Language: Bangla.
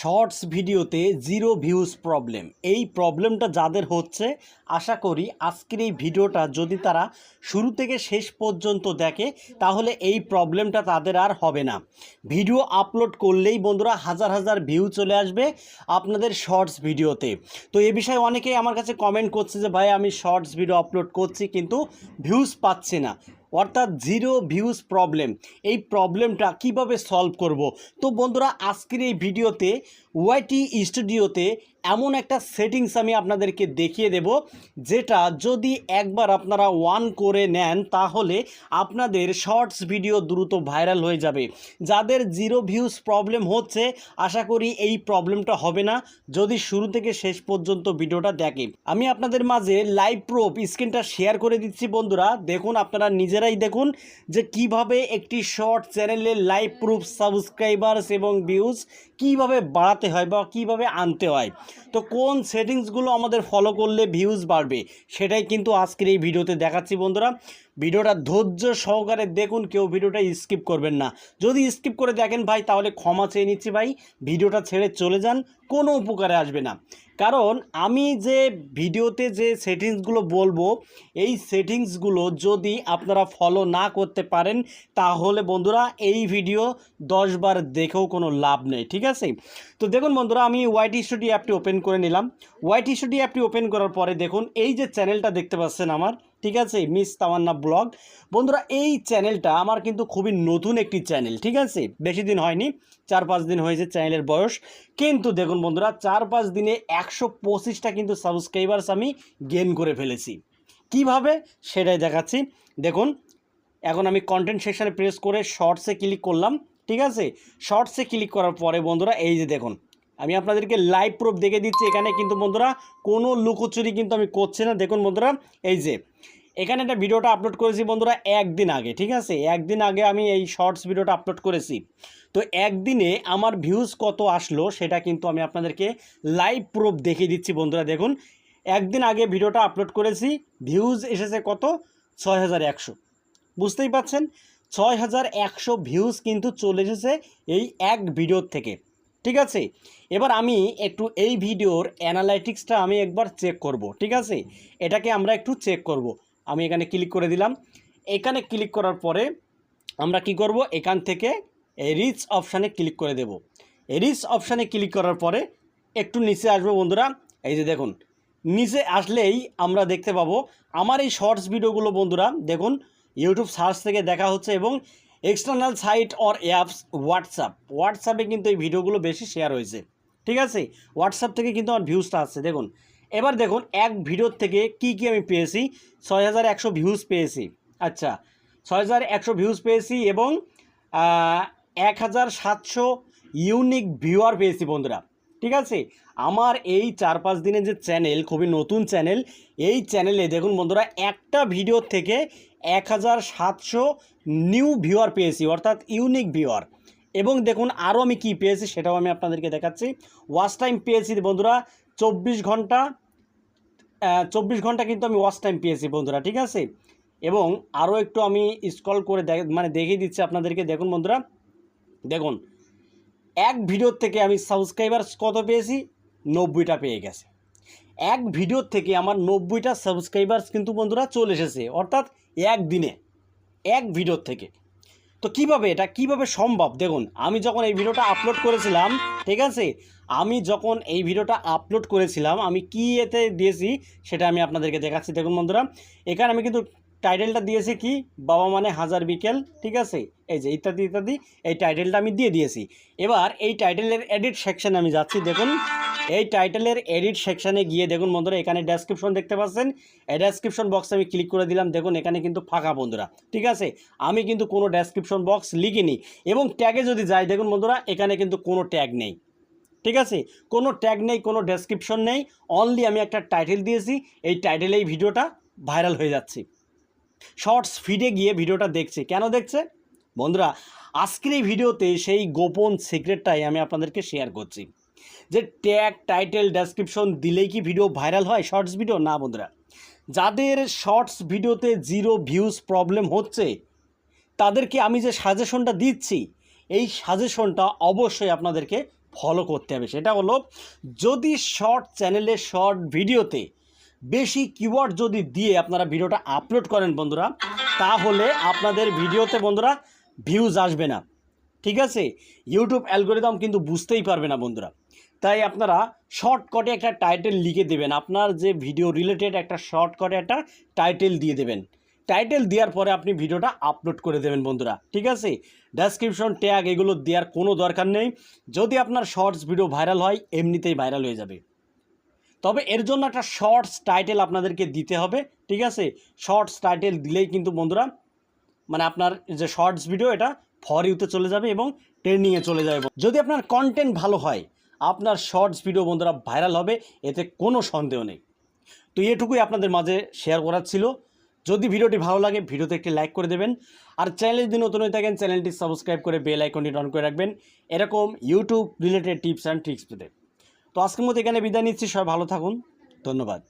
শর্টস ভিডিওতে জিরো ভিউজ প্রবলেম। এই প্রবলেমটা যাদের হচ্ছে, আশা করি আজকের এই ভিডিওটা যদি তারা শুরু থেকে শেষ পর্যন্ত দেখে, তাহলে এই প্রবলেমটা তাদের আর হবে না। ভিডিও আপলোড করলেই বন্ধুরা হাজার হাজার ভিউ চলে আসবে আপনাদের শর্টস ভিডিওতে। তো এ বিষয়ে অনেকেই আমার কাছে কমেন্ট করছে যে, ভাই, আমি শর্টস ভিডিও আপলোড করছি, কিন্তু ভিউজ পাচ্ছি না। অর্থাৎ জিরো ভিউজ প্রবলেম এই প্রবলেমটা কীভাবে সলভ করব? তো বন্ধুরা আজকের এই ভিডিওতে ওয়াইটি স্টুডিওতে এমন একটা সেটিংস আমি আপনাদেরকে দেখিয়ে দেব, যেটা যদি একবার আপনারা ওয়ান করে নেন, তাহলে আপনাদের শর্টস ভিডিও দ্রুত ভাইরাল হয়ে যাবে। যাদের জিরো ভিউজ প্রবলেম হচ্ছে, আশা করি এই প্রবলেমটা হবে না। যদি শুরু থেকে শেষ পর্যন্ত ভিডিওটা দেখে। আমি আপনাদের মাঝে লাইভ প্রুফ স্ক্রিনটা শেয়ার করে দিচ্ছি বন্ধুরা। দেখুন, আপনারা নিজেরাই দেখুন যে কীভাবে একটি শর্ট চ্যানেলে লাইভ প্রুফ সাবস্ক্রাইবার্স এবং ভিউজ কীভাবে বাড়াতে হয় বা কীভাবে আনতে হয়। তো কোন সেটিংসগুলো আমাদের ফলো করলে ভিউজ বাড়বে, সেটাই কিন্তু আজকের এই ভিডিওতে দেখাচ্ছি বন্ধুরা। ভিডিওটা ধৈর্য সহকারে দেখুন, কেউ ভিডিওটা স্কিপ করবেন না। যদি স্কিপ করে দেখেন ভাই, তাহলে ক্ষমা চেয়ে নিচ্ছি ভাই, ভিডিওটা ছেড়ে চলে যান, কোনো উপকারে আসবে না। কারণ আমি যে ভিডিওতে যে সেটিংসগুলো বলব, এই সেটিংসগুলো যদি আপনারা ফলো না করতে পারেন, তাহলে বন্ধুরা, এই ভিডিও দশবার দেখেও কোনো লাভ নেই, ঠিক আছে? তো দেখুন বন্ধুরা, আমি ওয়াইটি স্টুডিও অ্যাপটি ওপেন করে নিলাম। ওয়াইটি স্টুডিও অ্যাপটি ওপেন করার পরে দেখুন, এই যে চ্যানেলটা দেখতে পাচ্ছেন আমার ঠিক আছে? Miss Tamanna blog. বন্ধুরা, এই চ্যানেলটা আমার কিন্তু খুবই নতুন একটি চ্যানেল, ঠিক আছে? বেশি দিন হয়নি, চার পাঁচ দিন হয়েছে চ্যানেলের বয়স। কিন্তু দেখুন বন্ধুরা, চার পাঁচ দিনে একশো পঁচিশটা কিন্তু সাবস্ক্রাইবার্স আমি গেন করে ফেলেছি। কীভাবে? সেটাই দেখাচ্ছি। দেখুন, এখন আমি কন্টেন্ট সেকশানে প্রেস করে শর্টসে ক্লিক করলাম, ঠিক আছে? শর্টসে ক্লিক করার পরে বন্ধুরা, এই যে দেখুন আমি আপনাদেরকে লাইভ প্রুফ দেখে দিচ্ছি এখানে কিন্তু বন্ধুরা, কোনো লুকোচুরি কিন্তু আমি করছি না। দেখুন বন্ধুরা, এই যে, এখানে একটা ভিডিওটা আপলোড করেছি বন্ধুরা একদিন আগে, ঠিক আছে? একদিন আগে আমি এই শর্টস ভিডিওটা আপলোড করেছি। তো একদিনে আমার ভিউজ কত আসলো সেটা কিন্তু আমি আপনাদেরকে লাইভ প্রুফ দেখিয়ে দিচ্ছি বন্ধুরা, দেখুন। একদিন আগে ভিডিওটা আপলোড করেছি ভিউজ এসেছে কত? ছয় হাজার একশো। বুঝতেই পাচ্ছেন? ছয় হাজার একশো ভিউজ কিন্তু চলে এসেছে এই এক ভিডিওর থেকে। ঠিক আছে? এবার আমি একটু এই ভিডিওর অ্যানালাইটিক্সটা আমি একবার চেক করব, ঠিক আছে? এটাকে আমরা একটু চেক করব। আমি এখানে ক্লিক করে দিলাম। এখানে ক্লিক করার পরে আমরা কি করব? এখান থেকে রিচ অপশানে ক্লিক করে দেব। রিচ অপশানে ক্লিক করার পরে একটু নিচে আসব বন্ধুরা। এই যে দেখুন, নিচে আসলেই আমরা দেখতে পাবো আমার এই শর্টস ভিডিওগুলো বন্ধুরা, দেখুন ইউটিউব সার্চ থেকে দেখা হচ্ছে এবং external site or apps WhatsApp হোয়াটসঅ্যাপে কিন্তু এই ভিডিওগুলো বেশি শেয়ার হয়েছে। ঠিক আছে? হোয়াটসঅ্যাপ থেকে কিন্তু আমার ভিউজটা আসছে, দেখুন। এবার দেখুন, এক ভিডিওর থেকে কি কি আমি পেয়েছি? ছয় হাজার একশো ভিউজ পেয়েছি। আচ্ছা ছয় হাজার একশো ভিউজ পেয়েছি এবং এক হাজার সাতশো ইউনিক ভিউয়ার পেয়েছি বন্ধুরা। ঠিক আছে? আমার এই চার পাঁচ দিনের যে চ্যানেল খুবই নতুন চ্যানেল এই চ্যানেলে দেখুন বন্ধুরা, একটা ভিডিও থেকে এক হাজার সাতশো নিউ ভিউয়ার পেয়েছি, অর্থাৎ ইউনিক ভিউয়ার এবং দেখুন আরও আমি কি পেয়েছি সেটাও আমি আপনাদেরকে দেখাচ্ছি। ওয়াচ টাইম পেয়েছি বন্ধুরা চব্বিশ ঘণ্টা চব্বিশ ঘণ্টা কিন্তু আমি ওয়াচ টাইম পেয়েছি বন্ধুরা, ঠিক আছে? এবং আরও একটু আমি স্ক্রল করে মানে দেখিয়ে দিচ্ছি আপনাদেরকে। দেখুন বন্ধুরা, দেখুন, এক ভিডিওর থেকে আমি সাবস্ক্রাইবার কত পেয়েছি? নব্বইটা পেয়ে গেছে। এক ভিডিওর থেকে আমার নব্বইটা সাবস্ক্রাইবার্স কিন্তু বন্ধুরা চলে এসেছে। অর্থাৎ একদিনে, এক ভিডিওর থেকে। তো কীভাবে এটা, কীভাবে সম্ভব? দেখুন, আমি যখন এই ভিডিওটা আপলোড করেছিলাম, ঠিক আছে? আমি যখন এই ভিডিওটা আপলোড করেছিলাম, আমি কি এতে দিয়েছি, সেটা আমি আপনাদেরকে দেখাচ্ছি। দেখুন বন্ধুরা, এখানে আমি কিন্তু টাইটেলটা দিয়েছি কি? বাবা মানে হাজার বিকেল, ঠিক আছে? এই যে ইত্যাদি ইত্যাদি, এই টাইটেলটা আমি দিয়ে দিয়েছি। এবার এই টাইটেলের এডিট সেকশানে আমি যাচ্ছি, দেখুন। এই টাইটেলের এডিট সেকশানে গিয়ে দেখুন বন্ধুরা, এখানে ডেসক্রিপশন দেখতে পাচ্ছেন। এই ডেসক্রিপশন বক্সে আমি ক্লিক করে দিলাম, দেখুন, এখানে কিন্তু ফাঁকা বন্ধুরা, ঠিক আছে? আমি কিন্তু কোনো ডেসক্রিপশন বক্স লিখিনি এবং ট্যাগে যদি যাই, দেখুন বন্ধুরা, এখানে কিন্তু কোনো ট্যাগ নেই, ঠিক আছে? কোনো ট্যাগ নেই, কোনো ডেসক্রিপশন নেই অনলি আমি একটা টাইটেল দিয়েছি, এই টাইটেলে এই ভিডিওটা ভাইরাল হয়ে যাচ্ছে। শর্টস ফিডে গিয়ে ভিডিওটা দেখছে। কেন দেখছে? বন্ধুরা, আজকের এই ভিডিওতে সেই গোপন সিক্রেটটাই আমি আপনাদেরকে শেয়ার করছি। যে ট্যাগ টাইটেল ডেসক্রিপশন দিলেই কি ভিডিও ভাইরাল হয়? শর্টস ভিডিও না, বন্ধুরা। যাদের শর্টস ভিডিওতে জিরো ভিউজ প্রবলেম হচ্ছে, তাদেরকে আমি যে সাজেশনটা দিচ্ছি, এই সাজেশনটা অবশ্যই আপনাদেরকে ফলো করতে হবে। সেটা হলো, যদি শর্ট চ্যানেলে শর্ট ভিডিওতে বেশি কিওয়ার্ড যদি দিয়ে আপনারা ভিডিওটা আপলোড করেন বন্ধুরা, তাহলে আপনাদের ভিডিওতে বন্ধুরা ভিউজ আসবে না। ঠিক আছে? ইউটিউব অ্যালগোরিদম কিন্তু বুঝতেই পারবে না বন্ধুরা। তাই আপনারা শর্টকটে একটা টাইটেল লিখে দেবেন। আপনার যে ভিডিও রিলেটেড একটা শর্টকটে একটা টাইটেল দিয়ে দেবেন। টাইটেল দেওয়ার পরে আপনি ভিডিওটা আপলোড করে দেবেন বন্ধুরা। ঠিক আছে? ডেসক্রিপশন ট্যাগ এগুলো দেওয়ার কোনো দরকার নেই। যদি আপনার শর্টস ভিডিও ভাইরাল হয়, এমনিতেই ভাইরাল হয়ে যাবে। তবে এর জন্য একটা শর্টস টাইটেল আপনাদেরকে দিতে হবে, ঠিক আছে? শর্টস টাইটেল দিলেই কিন্তু বন্ধুরা মানে আপনার যে শর্টস ভিডিও এটা ফর ইউতে চলে যাবে এবং ট্রেন্ডিংয়ে চলে যাবে। যদি আপনার কন্টেন্ট ভালো হয়, আপনার শর্টস ভিডিও বন্ধুরা ভাইরাল হবে, এতে কোনো সন্দেহ নেই। তো এটুকুই আপনাদের মাঝে শেয়ার করার ছিল। যদি ভিডিওটি ভালো লাগে, ভিডিওতে একটি লাইক করে দেবেন। আর চ্যানেলে যদি নতুন হয়ে থাকেন চ্যানেলটি সাবস্ক্রাইব করে বেল আইকনটি অন করে রাখবেন। এরকম YouTube related tips and tricks পেতে। তো আজকের মতো এখানে বিদায় নিচ্ছি সবাই ভালো থাকুন ধন্যবাদ।